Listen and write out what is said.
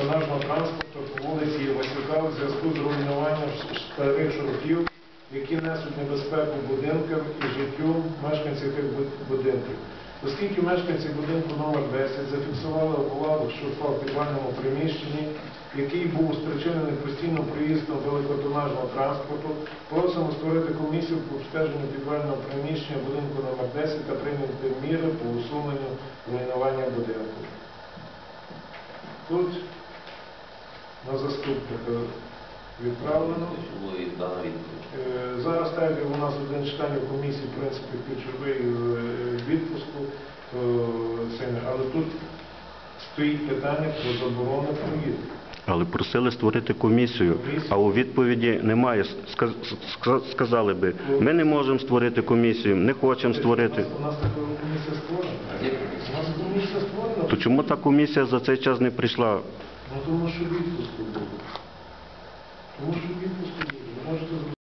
тонажного транспорту по вулиці Васюка у зв'язку з руйнуванням старих шурків, які несуть небезпеку будинкам і життю мешканців тих будинків. Оскільки мешканці будинку номер 10 зафіксували обвалу шурфа в підвальному приміщенні, який був спричинений постійним проїздом великотонажного транспорту, просимо створити комісію по обстеженню підвального приміщення будинку номер 10 та прийняти міри по усуненню руйнування будинку. Тут на заступника відправлено. Е, Зараз так як у нас один читання в комісії, в принципі, ключовий е, відпуску, то це не. Але тут стоїть питання про заборону проїзду. Але просили створити комісію, а у відповіді немає. Ска- ска- Сказали би, ми не можемо створити комісію, не хочемо створити. У нас така комісія створена. А де комісія? У нас комісія створена. То чому та комісія за цей час не прийшла? Ну тому що відпуску було. Тому що відпуску